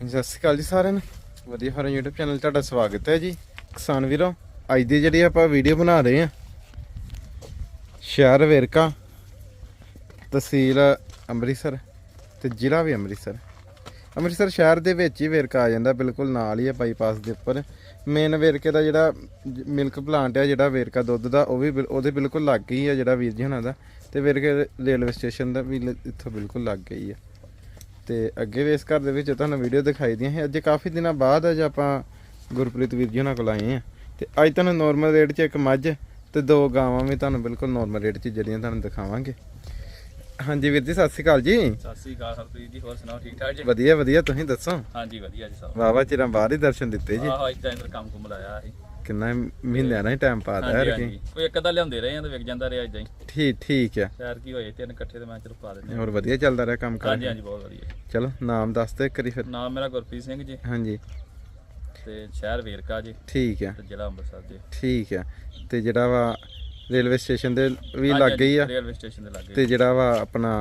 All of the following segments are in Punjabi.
ਹਾਂਜੀ, ਸਤਿ ਸ਼੍ਰੀ ਅਕਾਲ ਜੀ ਸਾਰਿਆਂ ਨੂੰ। ਵਧੀਆ ਫਾਰਮ YouTube ਚੈਨਲ 'ਤੇ ਤੁਹਾਡਾ ਸਵਾਗਤ ਹੈ ਜੀ। ਕਿਸਾਨ ਵੀਰੋ, ਅੱਜ ਦੀ ਜਿਹੜੀ ਆਪਾਂ ਵੀਡੀਓ ਬਣਾ ਰਹੇ ਹਾਂ, ਸ਼ਹਿਰ ਵੇਰਕਾ, ਤਹਿਸੀਲ ਅੰਮ੍ਰਿਤਸਰ ਤੇ ਜ਼ਿਲ੍ਹਾ ਵੀ ਅੰਮ੍ਰਿਤਸਰ। ਅੰਮ੍ਰਿਤਸਰ ਸ਼ਹਿਰ ਦੇ ਵਿੱਚ ਹੀ ਵੇਰਕਾ ਆ ਜਾਂਦਾ, ਬਿਲਕੁਲ ਨਾਲ ਹੀ ਹੈ ਬਾਈਪਾਸ ਦੇ ਉੱਪਰ। ਮੇਨ ਵੇਰਕੇ ਦਾ ਜਿਹੜਾ ਮਿਲਕ ਪਲਾਂਟ ਆ, ਜਿਹੜਾ ਵੇਰਕਾ ਦੁੱਧ ਦਾ, ਉਹ ਵੀ ਬਿਲ- ਉਹਦੇ ਬਿਲਕੁਲ ਲੱਗ ਹੀ ਆ ਜਿਹੜਾ ਵੀਰ ਜੀ ਹੁਣਾਂ ਦਾ। ਤੇ ਵੇਰਕੇ ਰੇਲਵੇ ਸਟੇਸ਼ਨ ਦਾ ਵੀ ਇੱਥੋਂ ਬਿਲਕੁਲ ਲੱਗ ਗਈ ਆ। ਤੇ ਅੱਗੇ ਵੀ ਇਸ ਘਰ ਦੇ ਵਿੱਚ ਤੁਹਾਨੂੰ ਵੀਡੀਓ ਦਿਖਾਈ ਦੀਆਂ ਸੀ। ਅੱਜ ਕਾਫੀ ਦਿਨਾਂ ਬਾਅਦ ਅੱਜ ਆਪਾਂ ਗੁਰਪ੍ਰੀਤ ਵੀਰ ਜੀ ਉਹਨਾਂ ਕੋਲ ਆਏ ਆ ਤੇ ਅੱਜ ਤੁਹਾਨੂੰ ਨਾਰਮਲ ਰੇਟ 'ਚ ਇੱਕ ਮੱਝ ਤੇ ਦੋ ਗਾਵਾਂ ਵੀ ਤੁਹਾਨੂੰ ਬਿਲਕੁਲ ਨਾਰਮਲ ਰੇਟ 'ਚ ਜਿਹੜੀਆਂ ਤੁਹਾਨੂੰ ਦਿਖਾਵਾਂਗੇ। ਹਾਂਜੀ ਵੀਰ ਜੀ ਸਤਿ ਸ਼੍ਰੀ ਅਕਾਲ ਜੀ। ਸਤਿ ਸ੍ਰੀ ਅਕਾਲ ਹਰਪ੍ਰੀਤ ਜੀ ਹੋਰ ਸੁਣਾਓ ਠੀਕ ਠਾਕ ਜੀ? ਵਧੀਆ ਵਧੀਆ ਤੁਸੀਂ ਦੱਸੋ? ਹਾਂਜੀ ਵਧੀਆ ਜੀ ਸਭ। ਵਾਵਾ ਚਿਰਾਂ ਬਾਅਦ ਹੀ ਦਰਸ਼ਨ ਦਿੱਤੇ ਜੀ। ਆਹ ਇਦਾਂ ਇੰਦਰ ਕੰਮ ਕੁਮ ਲਾਇਆ ਸੀ। ਕਿੰਨਾ ਮਹੀਨਿਆਂ ਨਾਲ ਹੀ ਟਾਈਮ ਪਾਦਾ ਹਾਂਜੀ ਹੈ ਕਿ। ਹਾਂਜੀ। ਕੋਈ ਇੱਕ ਅੱਧਾ ਲਿਆਉਂਦੇ ਰਹੇ ਆ ਤੇ ਵਿਕ ਜਾਂਦਾ ਰਿਹਾ ਇਦਾਂ ਹੀ। ਠੀਕ ਠੀਕ ਹੈ ਸ਼ਹਿਰ ਕੀ ਹੋਏ ਤਿੰਨ ਇਕੱਠੇ ਤੇ ਮੈਂ ਚਲੋ ਪਾ ਦਿੰਦੇ ਹਾਂ। ਹੋਰ ਵਧੀਆ ਚੱਲਦਾ ਰਿਹਾ ਕੰਮ ਹਾਂਜੀ ਕਰ। ਹਾਂਜੀ ਬਹੁਤ ਵਧੀਆ। ਚਲੋ ਨਾਮ ਦੱਸ ਦਿਓ ਇੱਕ ਵਾਰੀ ਫਿਰ। ਨਾਮ ਮੇਰਾ ਗੁਰਪ੍ਰੀਤ ਸਿੰਘ ਜੀ। ਹਾਂਜੀ। ਤੇ ਸ਼ਹਿਰ ਵੇਰਕਾ ਜੀ। ਠੀਕ ਹੈ ਤੇ ਜ਼ਿਲ੍ਹਾ ਅੰਮ੍ਰਿਤਸਰ ਜੀ। ਠੀਕ ਹੈ ਤੇ ਜਿਹੜਾ ਵਾ ਰੇਲਵੇ ਸਟੇਸ਼ਨ ਦੇ ਵੀ ਹਾਂਜੀ, ਲੱਗ ਗਈ ਆ। ਰੇਲਵੇ ਸਟੇਸ਼ਨ ਦੇ ਲਾਗੇ ਤੇ ਜਿਹੜਾ ਵਾ ਆਪਣਾ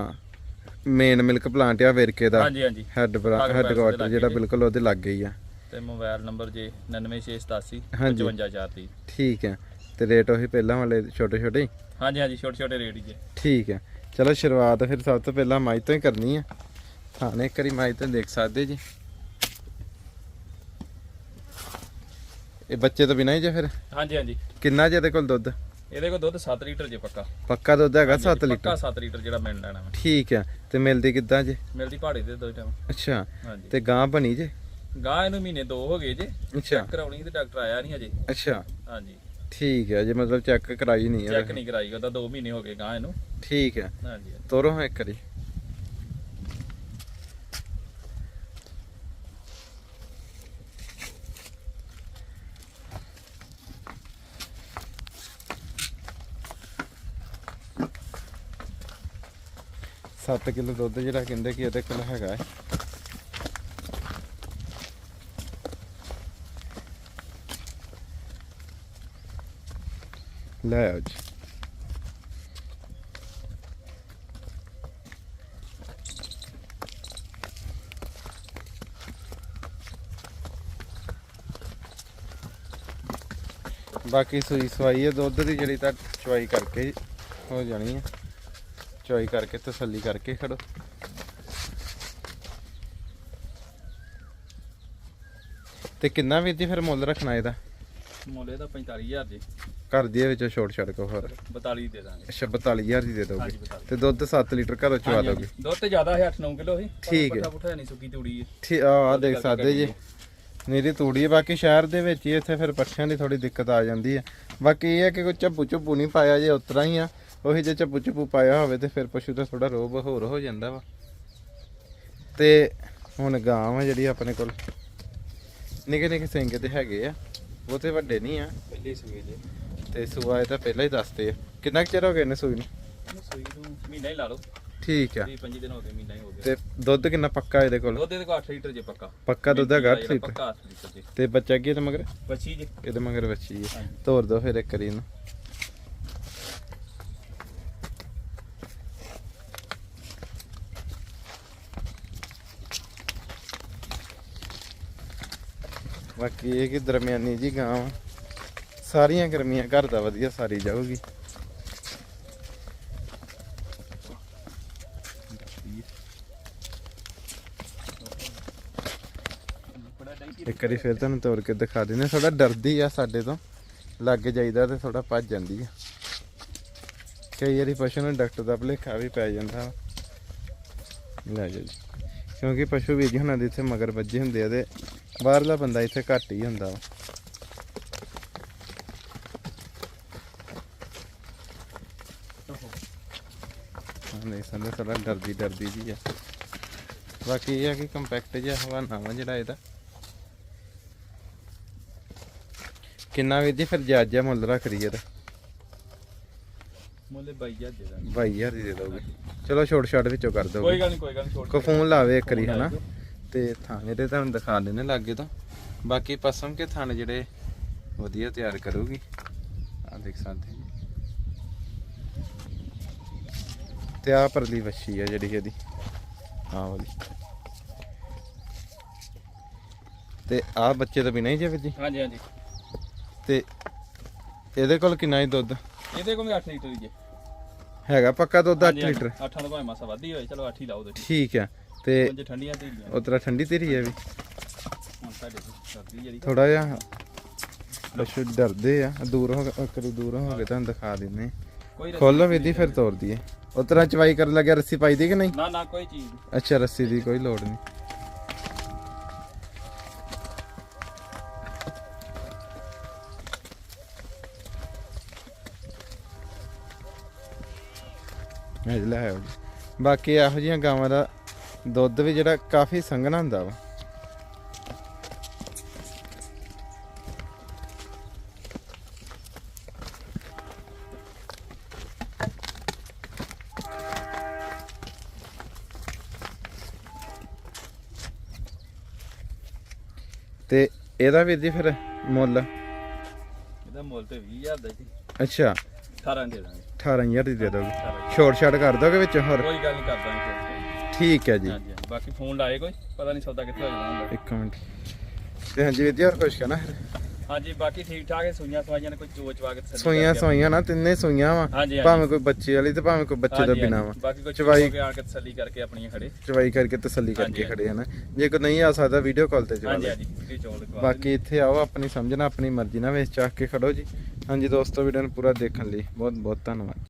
ਮੇਨ ਮਿਲਕ ਪਲਾਂਟ ਆ ਵੇਰਕੇ ਦਾ। ਹਾਂਜੀ ਹਾਂਜੀ। ਹੈੱਡ ਹੈੱਡ ਪੈਲਸ ਦੇ ਕੁਆਟਰ ਲਾਗੇ ਜਿਹੜਾ। ਬਿਲਕੁਲ ਉਹਦੇ ਲੱਗ ਗਈ ਆ। ਤੇ ਮੋਬਾਈਲ ਨੰਬਰ ਜੀ 99687 ਹਾਂਜੀ। 55430 ਠੀਕ ਹੈ। ਤੇ ਰੇਟ ਉਹੀ ਪਹਿਲਾਂ ਵਾਲੇ ਛੋਟੇ ਛੋਟੇ ਹੀ? ਹਾਂਜੀ ਹਾਂਜੀ ਛੋਟੇ ਛੋਟੇ ਰੇਟ ਹੀ ਜੀ। ਠੀਕ ਹੈ। ਚਲੋ ਸ਼ੁਰੂਆਤ ਫਿਰ ਸਭ ਤੋਂ ਪਹਿਲਾਂ ਮਾਈ ਤੋਂ ਹੀ ਕਰਨੀ ਆ ਥਾਣੇ ਇੱਕ ਵਾਰੀ ਮਾਈ ਤੋਂ ਦੇਖ ਸਕਦੇ ਜੀ। ਇਹ ਬੱਚੇ ਤੋਂ ਬਿਨਾਂ ਹੀ ਜੇ ਫਿਰ? ਹਾਂਜੀ ਹਾਂਜੀ। ਕਿੰਨਾ ਜਿਹਦੇ ਕੋਲ ਦੁੱਧ? ਇਹਦੇ ਕੋਲ ਦੁੱਧ 7 ਲੀਟਰ ਜੇ ਪੱਕਾ। ਪੱਕਾ ਦੁੱਧ ਹੈਗਾ 7 ਪੱਕਾ ਲੀਟਰ? 7 ਲੀਟਰ ਜਿਹੜਾ ਮਿਲ ਲੈਣਾ ਠੀਕ ਹੈ। ਤੇ ਮਿਲਦੀ ਕਿੱਦਾਂ ਜੇ? ਮਿਲਦੀ ਪਹਾੜੀ ਦੇ ਦੋ ਟਾਈਮ। ਅੱਛਾ। ਤੇ ਗਾਂ ਬਣੀ ਜੇ? ਗਾਂ ਇਹਨੂੰ ਮਹੀਨੇ ਦੋ ਹੋ ਗਏ ਜੇ। ਅੱਛਾ। ਚੈੱਕ ਕਰਾਉਣੀ ਤੇ ਡਾਕਟਰ ਆਇਆ ਨਹੀਂ ਅਜੇ ਅੱਛਾ। ਹਾਂਜੀ। ਠੀਕ ਹੈ ਜੇ ਮਤਲਬ ਚੈੱਕ ਕਰਾਈ ਨਹੀਂ ਚੈੱਕ ਨਹੀਂ ਕਰਾਈ ਉਹਦਾ 2 ਮਹੀਨੇ ਹੋ ਗਏ ਗਾਂ ਇਹਨੂੰ। ਠੀਕ ਹੈ। ਹਾਂਜੀ। ਤੋਰੋ ਹਾਂ ਇੱਕ ਵਾਰੀ। ਸੱਤ ਕਿਲੋ ਦੁੱਧ ਜਿਹੜਾ ਕਹਿੰਦੇ ਕਿ ਇਹਦੇ ਕੋਲ ਹੈਗਾ ਹੈ। ਲੈ ਆਓ ਜੀ। ਬਾਕੀ ਸੂਈ ਸਵਾਈ ਹੈ, ਦੁੱਧ ਦੀ ਜਿਹੜੀ ਤਾਂ ਚਵਾਈ ਕਰਕੇ ਹੋ ਜਾਣੀ ਹੈ। ਚਵਾਈ ਕਰਕੇ ਤਸੱਲੀ ਕਰਕੇ ਖੜੋ। ਤੇ ਕਿੰਨਾ ਵੀਰ ਜੀ ਫਿਰ ਮੁੱਲ ਰੱਖਣਾ ਇਹਦਾ? ਮੁੱਲ ਇਹਦਾ 45000 ਜੀ। ਘਰ ਦੀ ਵਿੱਚ ਛੋਟ ਛੱਡ ਕੋ ਹੋਰ। 42 ਦੇ ਦਾਂਗੇ। ਅੱਛਾ 42000 ਦੀ ਦੇ ਦੋਗੇ। ਹਾਂਜੀ 42 ਤੇ ਦੁੱਧ 7 ਲੀਟਰ ਘਰੋਂ ਚਵਾ ਹਾਂਜੀ, ਦੋਗੇ। ਦੁੱਧ ਤੇ ਜ਼ਿਆਦਾ ਹੈ 8-9 ਕਿਲੋ ਪਰ ਠੀਕ ਹੈ। ਪੱਠਾ ਨਹੀਂ ਸੁੱਕੀ ਤੂੜੀ ਹੈ। ਠੀਕ ਆ ਆਹ ਦੇਖ ਸਕਦੇ ਜੀ। ਨੀਰੀ ਤੂੜੀ ਹੈ ਬਾਕੀ ਸ਼ਹਿਰ ਦੇ ਵਿੱਚ ਹੀ ਇੱਥੇ ਫਿਰ ਪੱਠਿਆਂ ਦੀ ਥੋੜੀ ਦਿੱਕਤ ਆ ਜਾਂਦੀ ਹੈ। ਬਾਕੀ ਇਹ ਹੈ ਕਿ ਕੋਈ ਝੱਪੂ ਝੁੱਪੂ ਨਹੀਂ ਪਾਇਆ ਜੇ ਉਤਰਾ ਹੀ ਆ। ਉਹੀ ਜੇ ਝੱਪੂ ਝੁੱਪੂ ਪਾਇਆ ਹੋਵੇ ਤੇ ਫਿਰ ਪਸ਼ੂ ਦਾ ਥੋੜਾ ਰੋਗ ਹੋਰ ਹੋ ਜਾਂਦਾ ਵਾ। ਤੇ ਹੁਣ ਗਾਂ ਆ ਜਿਹੜੀ ਆਪਣੇ ਕੋਲ। ਨਿੱਕੇ ਨਿੱਕੇ ਸਿੰਘ ਤੇ ਹੈਗੇ ਆ। ਉਹ ਤੇ ਵੱਡੇ ਨਹੀਂ ਆ। ਪਹਿਲੇ ਜੇ। ਤੇ ਸੂਆ ਇਹ ਤਾਂ ਪਹਿਲਾਂ ਹੀ ਦੱਸਦੇ ਆ ਕਿੰਨਾ ਕੁ ਚਿਰ ਹੋ ਗਿਆ ਇਹਨੇ ਸੂਈ ਨੂੰ? ਇਹਨੂੰ ਸੂਈ ਨੂੰ ਮਹੀਨਾ ਹੀ ਲਾ ਲਓ। ਠੀਕ ਆ। 20-25 ਦਿਨ ਹੋ ਗਏ ਮਹੀਨਾ ਹੀ ਹੋ ਗਿਆ। ਤੇ ਦੁੱਧ ਕਿੰਨਾ ਪੱਕਾ ਇਹਦੇ ਕੋਲ? ਦੁੱਧ ਇਹਦੇ ਕੋਲ 8 ਲੀਟਰ ਜੇ ਪੱਕਾ। ਪੱਕਾ ਦੁੱਧ ਹੈਗਾ 8 ਜਿਹੜਾ ਲੀਟਰ? ਪੱਕਾ 8 ਲੀਟਰ ਜੇ। ਤੇ ਬੱਚਾ ਕੀ ਇਹਦੇ ਮਗਰ? ਬੱਚੀ ਜੇ। ਇਹਦੇ ਮਗਰ ਬੱਚੀ ਹੈ। ਤੋਰ ਦੋ ਫਿਰ ਇੱਕ ਵਾਰੀ ਇਹਨੂੰ। ਬਾਕੀ ਇਹ ਕਿ ਦਰਮਿਆਨੀ ਜੀ ਗਾਂ। ਸਾਰੀਆਂ ਗਰਮੀਆਂ ਘਰ ਦਾ ਵਧੀਆ ਸਾਰੀ ਜਾਊਗੀ। ਇੱਕ ਵਾਰੀ ਫਿਰ ਤੁਹਾਨੂੰ ਤੋੜ ਕੇ ਦਿਖਾ ਦਿੰਦੇ ਥੋੜਾ ਡਰਦੀ ਆ ਸਾਡੇ ਤੋਂ। ਲੱਗ ਜਾਈਦਾ ਤੇ ਥੋੜਾ ਭੱਜ ਜਾਂਦੀ ਆ। ਕਈ ਵਾਰੀ ਪਸ਼ੂ ਨੂੰ ਡਾਕਟਰ ਦਾ ਭੁਲੇਖਾ ਵੀ ਪੈ ਜਾਂਦਾ। ਵਾ। ਲੈ ਜੀ। ਕਿਉਂਕਿ ਪਸ਼ੂ ਵੀ ਜੀ ਹੁਣਾਂ ਦੇ ਇੱਥੇ ਮਗਰ ਵੱਜੇ ਹੁੰਦੇ ਆ ਤੇ ਬਾਹਰਲਾ ਬੰਦਾ ਇੱਥੇ ਘੱਟ ਹੀ ਹੁੰਦਾ ਵਾ ਹਾਂ ਨਹੀਂ ਸੰਦੇ ਥੋੜਾ ਡਰਦੀ ਡਰਦੀ ਜੀ ਆ। ਬਾਕੀ ਇਹ ਆ ਕਿ ਕੰਪੈਕਟ ਜਿਹਾ ਹਵਾਨਾ ਵਾ ਜਿਹੜਾ ਇਹਦਾ। ਕਿੰਨਾ ਵੀਰ ਜੀ ਫਿਰ ਜਾਇਜ਼ਾ ਮੁੱਲ ਰੱਖ ਰਹੀ ਇਹਦਾ? ਮੁੱਲ 22000 ਦੇ ਦਾਂਗੇ। 22000 ਦੀ ਦੇ ਦੋਗੇ। ਚਲੋ ਛੋਟ ਛਾਟ ਵਿੱਚੋਂ ਕਰ ਕੋਈ ਦੋਗੇ ਗੱਲ ਨਹੀਂ ਕੋਈ ਗੱਲ ਨਹੀਂ ਕੋ ਫੋਨ ਲਾਵੇ ਇੱਕ ਫੋਨ ਹਨਾ। ਤੇ ਥਾਣੇ ਤੇ ਤੁਹਾਨੂੰ ਦਿਖਾ ਦਿੰਨੇ ਲਾਗੇ ਤੋਂ। ਬਾਕੀ ਪਸਮ ਕੇ ਥਾਣੇ ਜਿਹੜੇ ਵਧੀਆ ਤਿਆਰ ਕਰੂਗੀ। ਆ ਦੇਖ ਸਕਦੇ ਜੀ ਤੇ ਆ ਪਰਲੀ ਵੱਛੀ ਆ ਜਿਹੜੀ ਇਹਦੀ। ਆ ਵਾਲੀ। ਤੇ ਆਹ ਬੱਚੇ ਤੋਂ ਬਿਨਾਂ ਹੀ ਜੇ ਵੀਰ ਜੀ? ਹਾਂਜੀ ਹਾਂਜੀ। ਤੇ ਇਹਦੇ ਕੋਲ ਕਿੰਨਾ ਹੀ ਦੁੱਧ? ਇਹਦੇ ਕੋਲ ਵੀ 8 ਲੀਟਰ ਹੀ ਜੇ। ਹੈਗਾ ਪੱਕਾ ਦੁੱਧ 8 ਹਾਂਜੀ, ਹਾਂਜੀ। ਲੀਟਰ? ਅੱਠਾਂ ਦਾ ਭਾਵੇਂ ਮਾਸਾ ਵੱਧ ਹੋਏ ਚਲੋ 8 ਹੀ ਲਾਓ ਤੁਸੀਂ। ਠੀਕ ਆ। ਤੇ ਪੰਜ ਠੰਡੀਆਂ ਢੀਲੀਆਂ ਉਤਰਾ ਠੰਡੀ ਤੇਰੀ ਹੈ ਵੀ। ਹੁਣ ਸਾਡੇ ਤੋਂ ਸਰਦੀ ਜਿਹੜੀ। ਥੋੜਾ ਜਿਹਾ ਪਸ਼ੂ ਡਰਦੇ ਆ। ਦੂਰ ਹੋ ਕਰੀ ਦੂਰ ਹੋ ਕੇ ਤੁਹਾਨੂੰ ਦਿਖਾ ਦਿੰਨੇ ਕੋਈ ਰੱਸੀ ਖੋਲੋ ਜੀ ਫਿਰ ਤੋਰ ਦਈਏ। ਉਤਰਾ ਚਵਾਈ ਕਰਨ ਲੱਗਿਆ ਰੱਸੀ ਪਾਈ ਦੀ ਕਿ ਨਹੀਂ? ਨਾ ਨਾ ਕੋਈ ਚੀਜ਼ ਨਹੀਂ। ਅੱਛਾ ਰੱਸੀ ਦੀ ਕੋਈ ਲੋੜ ਨਹੀਂ। ਇਹ ਲੈ ਜੀ। ਬਾਕੀ ਇਹੋ ਜਿਹੀਆਂ ਗਾਵਾਂ ਦਾ ਦੁੱਧ ਵੀ ਜਿਹੜਾ ਕਾਫੀ ਸੰਘਣਾ ਹੁੰਦਾ ਵਾ। ਤੇ ਇਹਦਾ ਵੀਰ ਜੀ ਫਿਰ ਮੁੱਲ? ਇਹਦਾ ਮੁੱਲ ਤੇ 20000 ਦਾ ਜੀ। ਅੱਛਾ। 18 ਦੇ ਦਾਂਗੇ। 18000 ਦੀ ਦੇ ਦੋਗੇ। 18 ਛੋਟ ਛਾਟ ਕਰ ਦੋਗੇ ਵਿੱਚ ਹੋਰ? ਕੋਈ ਗੱਲ ਨਹੀਂ ਕਰਦਾ ਜੀ ਠੀਕ ਹੈ ਜੀ। ਹਾਂਜੀ ਹਾਂਜੀ। ਬਾਕੀ ਫੋਨ ਲਾਏ ਕੋਈ? ਪਤਾ ਨਹੀਂ ਸੌਦਾ ਕਿੱਥੇ ਹੋ ਜਾਣਾ ਹੁੰਦਾ। ਇੱਕ ਮਿੰਟ। ਤੇ ਹਾਂਜੀ ਵੀਰ ਜੀ ਹੋਰ ਕੁਝ ਕਹਿਣਾ ਹਾਂਜੀ ਬਾਕੀ ਠੀਕ ਠਾਕ ਹੈ ਸੂਈਆਂ ਸਵਾਈਆਂ ਨੇ ਕੋਈ ਚੋਚ ਵਾ ਕੇ ਤਸੱਲੀ ਸੋਈਆਂ ਕਰਕੇ ਸੋਈਆਂ ਨਾ ਤਿੰਨੇ ਸੋਈਆਂ ਵਾ ਹਾਂਜੀ, ਹਾਂਜੀ। ਭਾਵੇਂ ਕੋਈ ਬੱਚੇ ਵਾਲੀ ਤੇ ਭਾਵੇਂ ਕੋਈ ਬੱਚੇ ਤੋਂ ਹਾਂਜੀ, ਬਿਨਾ ਹਾਂਜੀ। ਵਾ। ਬਾਕੀ ਕੋਈ ਚਵਾਈ- ਆ ਕੇ ਤਸੱਲੀ ਕਰਕੇ ਆਪਣੀਆਂ ਖੜੇ। ਚਵਾਈ ਕਰਕੇ ਤਸੱਲੀ ਕਰਕੇ ਹਾਂਜੀ, ਖੜੇ ਹਨ ਜੇ ਕੋਈ ਨਹੀਂ ਆ ਸਕਦਾ ਵੀਡੀਓ ਕਾਲ ਤੇ ਜਵਾ ਹਾਂਜੀ ਹਾਂਜੀ। ਇਹ ਚੋਲ ਦਵਾ ਬਾਕੀ ਇੱਥੇ ਆਓ ਆਪਣੀ ਸਮਝਣਾ ਆਪਣੀ ਮਰਜ਼ੀ ਨਾਲ ਵੇਚ ਚਾਕ ਕੇ ਖੜੋ ਜੀ। ਹਾਂਜੀ ਦੋਸਤੋ ਵੀਡੀਓ ਨੂੰ ਪੂਰਾ ਦੇਖਣ ਲਈ ਬਹੁਤ ਬਹੁਤ ਧੰਨਵਾਦ।